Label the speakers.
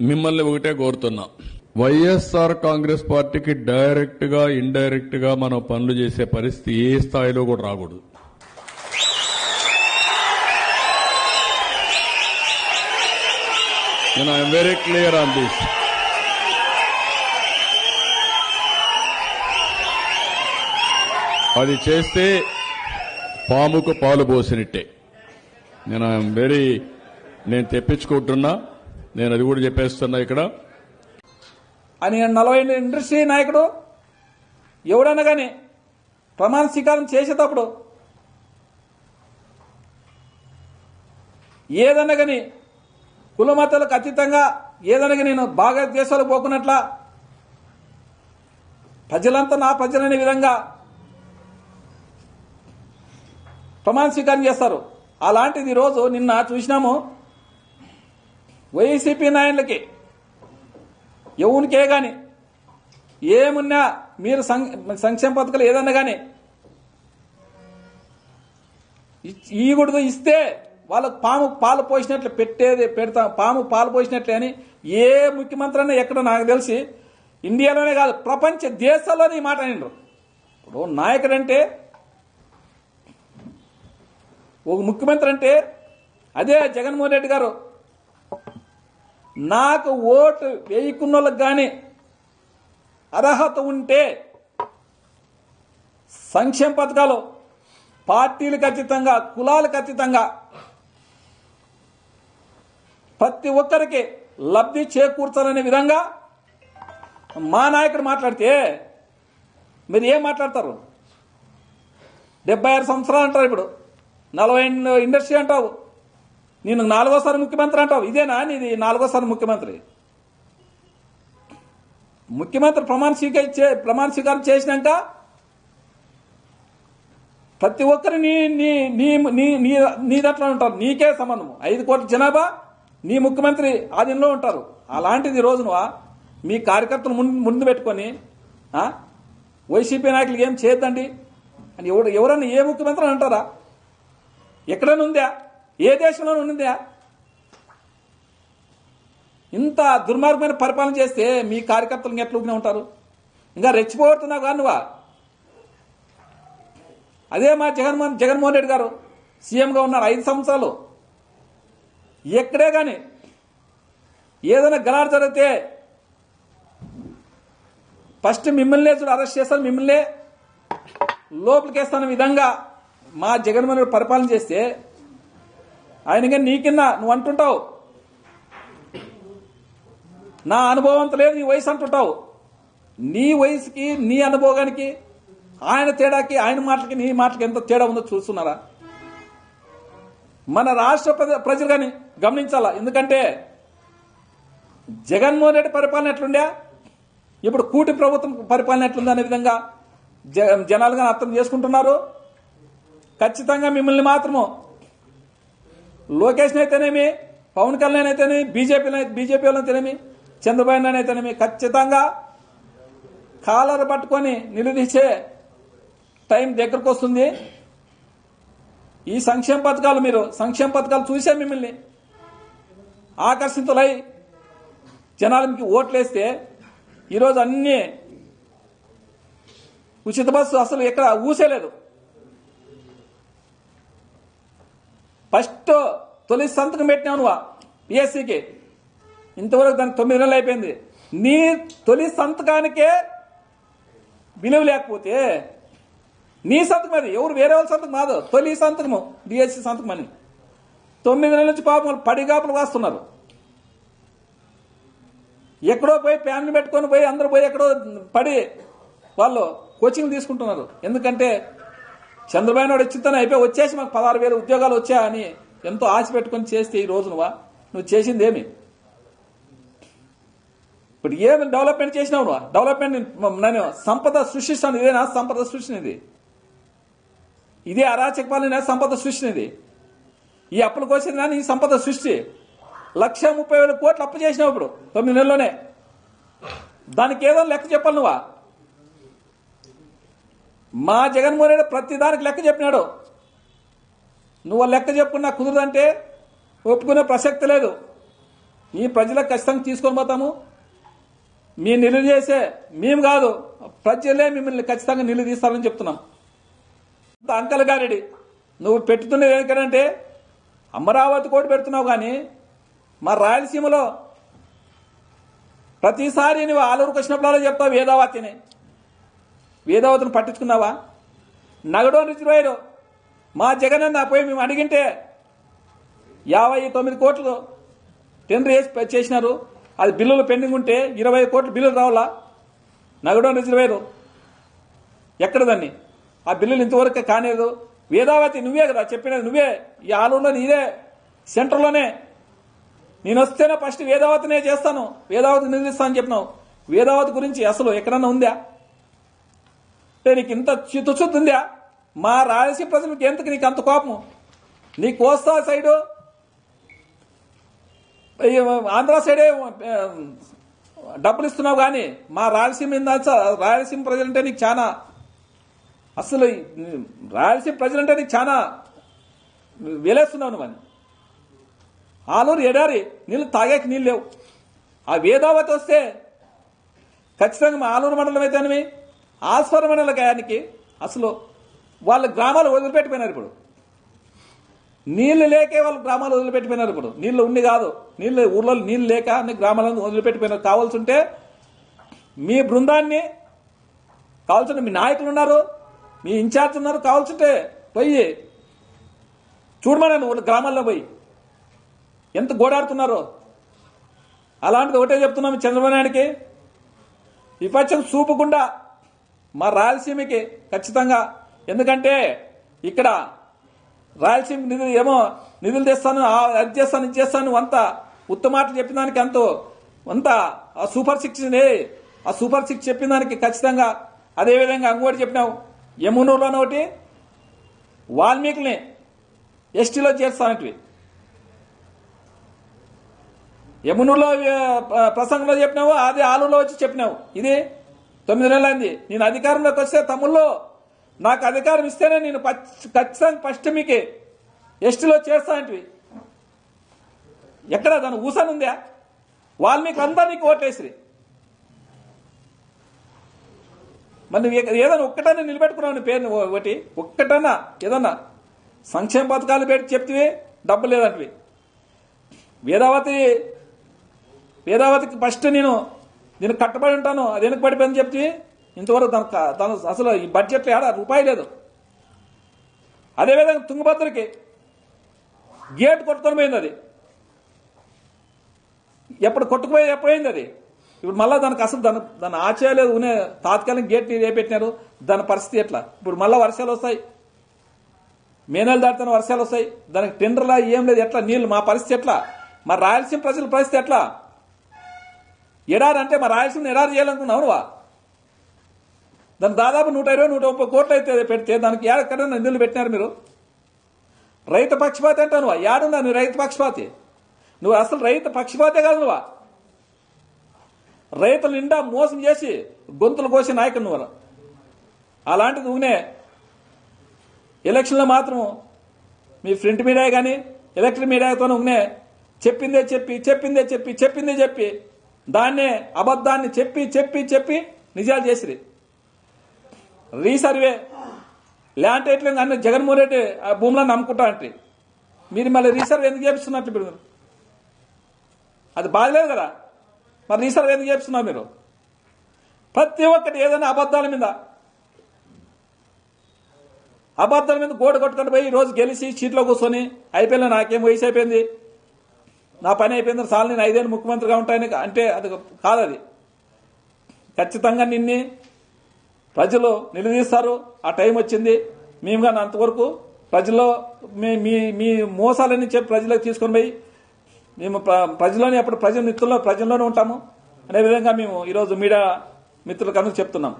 Speaker 1: మిమ్మల్ని ఒకటే కోరుతున్నా. వైఎస్ఆర్ కాంగ్రెస్ పార్టీకి డైరెక్ట్గా ఇండైరెక్ట్గా మనం పనులు చేసే పరిస్థితి ఏ స్థాయిలో కూడా రాకూడదు. నేను I'm very clear on this అది చేస్తే పాముకు పాలు పోసినట్టే. నేను ఐఎమ్ వెరీ నేను తెప్పించుకుంటున్నా. నేను అది కూడా చెప్పేస్తున్నా ఇక్కడ.
Speaker 2: అని నలభై ఇండస్ట్రీ నాయకుడు ఎవడన్నా కానీ ప్రమాణ స్వీకారం చేసేటప్పుడు ఏదన్నా కానీ కులమతాలకు అతీతంగా ఏదన్నా కానీ నేను బాగా దేశాలు పోకున్నట్లా ప్రజలంతా నా ప్రజలనే విధంగా ప్రమాణ స్వీకారం చేస్తారు. అలాంటిది ఈరోజు నిన్న చూసినాము. వైసీపీ నాయకులకి ఎవరికే కానీ ఏమున్నా మీరు సం- సంక్షేమ పథకాలు ఏదన్నా కానీ ఈగుడుతో ఇస్తే వాళ్ళకు పాము పాలు పోసినట్లు పెట్టేది పెడతా పాము పాలు పోసినట్లే అని ఏ ముఖ్యమంత్రి అన్నా ఎక్కడ నాకు తెలిసి ఇండియాలోనే కాదు ప్రపంచ దేశాల్లోనే ఈ మాట నిండ్రు ఇప్పుడు నాయకుడు అంటే ఒక ముఖ్యమంత్రి అంటే అదే జగన్మోహన్ రెడ్డి గారు నాకు ఓటు వేయకున్నోళ్ళకి కానీ అర్హత ఉంటే సంక్షేమ పథకాలు పార్టీలకు అతీతంగా కులాలకు అతీతంగా ప్రతి ఒక్కరికి లబ్ధి చేకూర్చాలనే విధంగా మా నాయకుడు మాట్లాడితే మీరు ఏం మాట్లాడతారు? డెబ్బై ఆరు సంవత్సరాలు అంటారు ఇప్పుడు. నలభై ఇండస్ట్రీ అంటావు. నేను నాలుగోసారి ముఖ్యమంత్రి అంటావు. ఇదేనా నీది నాలుగోసారి ముఖ్యమంత్రి? ముఖ్యమంత్రి ప్రమాణ స్వీకారం చే- ప్రమాణ స్వీకారం చేసినాక ప్రతి ఒక్కరు నీ నీ నీ నీ నీ దట్లో ఉంటారు. నీకే సంబంధం ఐదు కోట్ల జనాభా నీ ముఖ్యమంత్రి ఆధీనంలో ఉంటారు. అలాంటిది రోజున మీ కార్యకర్తలు ముందు ముందు పెట్టుకొని వైసీపీ నాయకులు ఏం చేయొద్దండి? అని ఎవడు ఎవరన్నా ఏ ముఖ్యమంత్రి అని అంటారా? ఎక్కడైనా ఉందా? ఏ దేశంలో ఉండిందా ఇంత దుర్మార్గమైన పరిపాలన చేస్తే మీ కార్యకర్తలు ఎట్లా ఉంటారు? ఇంకా రెచ్చిపోతున్నావు కానీ నువ్వా? అదే మా జగన్మోహన్ జగన్మోహన్ రెడ్డి గారు సీఎంగా ఉన్నారు ఐదు సంవత్సరాలు. ఎక్కడే కానీ ఏదైనా గలాడు జరిగితే ఫస్ట్ మిమ్మల్నే చూడు అరెస్ట్ చేస్తాను మిమ్మల్నే. లోపలికి వేస్తాన విధంగా మా జగన్మోహన్ రెడ్డి పరిపాలన చేస్తే ఆయనగా నీ కింద నువ్వు అంటుంటావు. నా అనుభవం అంత లేదు నీ వయసు అంటుంటావు. నీ వయసుకి నీ అనుభవానికి ఆయన తేడాకి ఆయన మాటలకి నీ మాటలకి ఎంత తేడా ఉందో చూస్తున్నారా? మన రాష్ట్ర ప్రజ- ప్రజలు కానీ గమనించాలా? ఎందుకంటే జగన్మోహన్ రెడ్డి పరిపాలన ఎట్లుండే? ఇప్పుడు కూటి ప్రభుత్వం పరిపాలన ఎట్లుంది అనే విధంగా జ- జనాలు కానీ అర్థం చేసుకుంటున్నారు. ఖచ్చితంగా మిమ్మల్ని మాత్రము లోకేష్ అయితేనేమి పవన్ కళ్యాణ్ అయితేనేమి బీజేపీ బీజేపీ అయితేనేమి చంద్రబాబు నాయుడు అయితేనేమి ఖచ్చితంగా కాలర్ పట్టుకొని నిలదీసే టైం దగ్గరకు వస్తుంది. ఈ సంక్షేమ పథకాలు మీరు సంక్షేమ పథకాలు చూసే మిమ్మల్ని ఆకర్షితులై జనాలు మీకు ఓట్లేస్తే ఈరోజు అన్ని ఉచిత బస్సు అసలు ఎక్కడ ఊసేలేదు. ఫస్ట్ తొలి సంతకం పెట్టినావు నువ్వు పిఎస్సికి. ఇంతవరకు దానికి తొమ్మిది నెలలు అయిపోయింది. నీ తొలి సంతకానికే విలువ లేకపోతే నీ సంతకం అది. ఎవరు వేరే వాళ్ళ సంతకం కాదు. తొలి సంతకము డిఎస్సి సంతకం అని. తొమ్మిది నెలల నుంచి పాపం వాళ్ళు పడిగాపులు వస్తున్నారు ఎక్కడో పోయి ఫ్యామిలీ పెట్టుకొని పోయి అందరూ పోయి ఎక్కడో పడి వాళ్ళు కోచింగ్ తీసుకుంటున్నారు. ఎందుకంటే చంద్రబాబు నాయుడు వచ్చిందని అయిపోయి వచ్చేసి మాకు పదహారు వేల ఉద్యోగాలు వచ్చాయని ఎంతో ఆశ పెట్టుకొని చేస్తే ఈ రోజు నువ్వా నువ్వు చేసింది ఏమి ఇప్పుడు ఏమి డెవలప్మెంట్ చేసినావు నువ్వు? డెవలప్మెంట్ నేను సంపద సృష్టిస్తాను ఇదేనా సంపద సృష్టినిది ఇదే? అరాచక పాలన సంపద సృష్టినిది ఈ అప్పుల కోసం ఈ సంపద సృష్టి. లక్ష ముప్పై వేల కోట్లు అప్పు చేసినావు ఇప్పుడు తొమ్మిది నెలలోనే దానికి ఏదో లెక్క చెప్పాలి నువ్వా? మా జగన్మోహన్ రెడ్డి ప్రతి దానికి లెక్క చెప్పినాడు. నువ్వు లెక్క చెప్పుకున్నా కుదరదంటే ఒప్పుకునే ప్రసక్తి లేదు. ఈ ప్రజలకు ఖచ్చితంగా తీసుకొని పోతాము. మీ నిలువ చేసే మేము కాదు ప్రజలే మిమ్మల్ని ఖచ్చితంగా నిలువ తీస్తారని చెప్తున్నాం. అంకల్ గారెడి నువ్వు పెట్టుతున్నది ఏంటంటే అమరావతి కూడా పెడుతున్నావు కానీ మా రాయలసీమలో ప్రతిసారి నువ్వు ఆలూరుకు వచ్చినప్పుడు చెప్తావు వేదావతిని. వేదావతిని పట్టించుకున్నావా? నగడో రిజర్వాయరు మా జగనన్న పోయి మేము అడిగింటే యాభై తొమ్మిది కోట్లు టెండర్ వేసి చేసినారు. అది బిల్లులు పెండింగ్ ఉంటే ఇరవై కోట్లు బిల్లులు రావాలా? నగడో రిజర్వేరు ఎక్కడ దాన్ని? ఆ బిల్లులు ఇంతవరకు కానేదు. వేదావతి నువ్వే కదా చెప్పినది నువ్వే. ఈ ఆలూరులో నీదే. సెంటర్లోనే. నేను వస్తేనే ఫస్ట్ వేదావతినే చేస్తాను. వేదావతి నిధులిస్తాను చెప్పినావు. వేదావతి గురించి అసలు ఎక్కడన్నా ఉందా? నీకు ఇంత చిత్తుశుద్ధి ఉందా మా రాయలసీమ ప్రజలకు ఎందుకు నీకు అంత కోపం నీ కోస్తా సైడు ఆంధ్ర సైడే డబ్బులు ఇస్తున్నావు కానీ మా రాయలసీమ రాయలసీమ ప్రజలంటే నీకు చాలా అసలు రాయలసీమ ప్రజలంటే నీకు చాలా వేలేస్తున్నావు నువ్వు అని. ఆలూరు ఎడారి నీళ్ళు తాగాక నీళ్ళు లేవు. ఆ వేదావతి వస్తే ఖచ్చితంగా మా ఆలూరు మండలం అయితేనేమి? ఆస్వరమైన గాయానికి అసలు వాళ్ళ గ్రామాలు వదిలిపెట్టిపోయినారు ఇప్పుడు. నీళ్ళు లేకే వాళ్ళు గ్రామాలు వదిలిపెట్టిపోయినారు ఇప్పుడు. నీళ్ళు ఉండి కాదు. నీళ్ళు ఊర్లో నీళ్ళు లేక అన్ని గ్రామాలను వదిలిపెట్టిపోయినారు. కావాల్సి ఉంటే మీ బృందాన్ని కావాల్సిన మీ నాయకులు ఉన్నారు మీ ఇన్ఛార్జ్ ఉన్నారు కావాల్సింటే పోయి చూడమన్నాను వాళ్ళ గ్రామాల్లో పోయి. ఎంత గోడాడుతున్నారు. అలాంటిది ఒకటే చెప్తున్నాం చంద్రబాబు నాయుడికి. విపక్షం చూపకుండా మా రాయలసీమకి ఖచ్చితంగా. ఎందుకంటే ఇక్కడ రాయలసీమ నిధులు ఏమో నిధులు తెస్తాను అది చేస్తాను ఇది చేస్తాను అంత ఉత్తమాటలు చెప్పిన దానికి అంత అంత ఆ సూపర్ సిక్స్ ఆ సూపర్ సిక్స్ చెప్పిన దానికి ఖచ్చితంగా అదేవిధంగా ఇంకోటి చెప్పినావు. యమునూరులోనే ఒకటి వాల్మీకిని ఎస్టీలో చేస్తానంటివి. యమునూరులో ప్రసంగంలో చెప్పినావు అది ఆలూరులో వచ్చి చెప్పినావు. ఇది తొమ్మిది నెలలైంది నేను అధికారంలోకి వస్తే తమ్ముళ్ళు నాకు అధికారం ఇస్తేనే నేను ఖచ్చితంగా ఫస్ట్ మీకే ఎస్టీలో చేస్తానంటివి ఎక్కడ దాని ఊసన్ ఉందా? వాల్మీకి అంతా నీకు ఓట్లేసిరి మరి ఏదైనా ఒక్కటన్నా నిలబెట్టుకున్నావు నీ పేరుని ఒకటి ఒక్కటన్నా ఏదన్నా సంక్షేమ పథకాలు పెట్టి చెప్తివి డబ్బు లేదంటివి. వేదావతి వేదావతికి ఫస్ట్ నేను నేను కట్టబడి ఉంటాను అది వెనక పడిపోయింది చెప్తే ఇంతవరకు తన తన అసలు ఈ బడ్జెట్లో ఏడా రూపాయి లేదు. అదేవిధంగా తుంగభద్రకి గేట్ కొట్టుకొని పోయింది అది ఎప్పుడు కొట్టుకుపోయి ఎప్పుడైంది అది? ఇప్పుడు మళ్ళీ దానికి అసలు దాని దాని ఆచేయలేదు ఉనే తాత్కాలిక గేట్ ఏ పెట్టినారు? దాని పరిస్థితి ఎట్లా? ఇప్పుడు మళ్ళీ వర్షాలు వస్తాయి. మే నెల వర్షాలు వస్తాయి. దానికి టెండర్లా ఏం లేదు. ఎట్లా? నీళ్ళు మా పరిస్థితి ఎట్లా? మా రాయలసీమ ప్రజల పరిస్థితి ఎట్లా? ఎడారి అంటే మా రాయలసీమను ఎడారి చేయాలనుకున్నావు నువ్వా? దానికి దాదాపు నూట ఇరవై నూట ముప్పై కోట్లు అయితే పెడితే దానికి ఎక్కడన్నా నిధులు పెట్టినారు మీరు? రైతు పక్షపాతి అంటావు నువ్వు? ఏడున్నా నువ్వు రైతు పక్షపాతి? నువ్వు అసలు రైతు పక్షపాతే కాదు నువ్వా? రైతు నిండా మోసం చేసి గొంతులు కోసి నాయకుడు నువ్వు. అలాంటిది నువ్వునే. ఎలక్షన్లో మాత్రం మీ ప్రింట్ మీడియా కానీ ఎలక్ట్రిక్ మీడియాతో నువ్వునే. చెప్పిందే చెప్పి చెప్పిందే చెప్పి చెప్పిందే చెప్పి. దాన్నే అబద్ధాన్ని చెప్పి చెప్పి చెప్పి నిజాలు చేసిరి. రీసర్వే. ల్యాండ్ టైటిలింగ్ అన్ని జగన్మోహన్ రెడ్డి ఆ భూములను నమ్ముకుంటా అంటే. మీరు మళ్ళీ రీసర్వే ఎందుకు చేపిస్తున్నట్టు ఇప్పుడు మీరు? అది బాగలేదు కదా? మరి రీసర్వే ఎందుకు చేపిస్తున్నారు మీరు? ప్రతి ఒక్కటి ఏదైనా అబద్ధాల మీద. అబద్ధాల మీద గోడ కొట్టుకుంటూ పోయి ఈరోజు రోజు గెలిచి సీట్లో కూర్చొని అయిపోయింది నాకేం వయసు అయిపోయింది? నా పని అయిపోయింది సార్ నేను ఐదేళ్ళు ముఖ్యమంత్రిగా ఉంటాను అంటే అది కాదది ఖచ్చితంగా నిన్ని ప్రజలు నిలదీస్తారు. ఆ టైం వచ్చింది. మేము కానీ అంతవరకు ప్రజల్లో మీ మీ మీ మోసాలని చెప్పి ప్రజలకు తీసుకొని పోయి మేము ప్ర- ప్రజల్లోనే అప్పుడు ప్రజల మిత్రుల్లో ప్రజల్లోనే ఉంటాము. అనే విధంగా మేము ఈరోజు మీడియా మిత్రులకు అందరూ చెప్తున్నాం.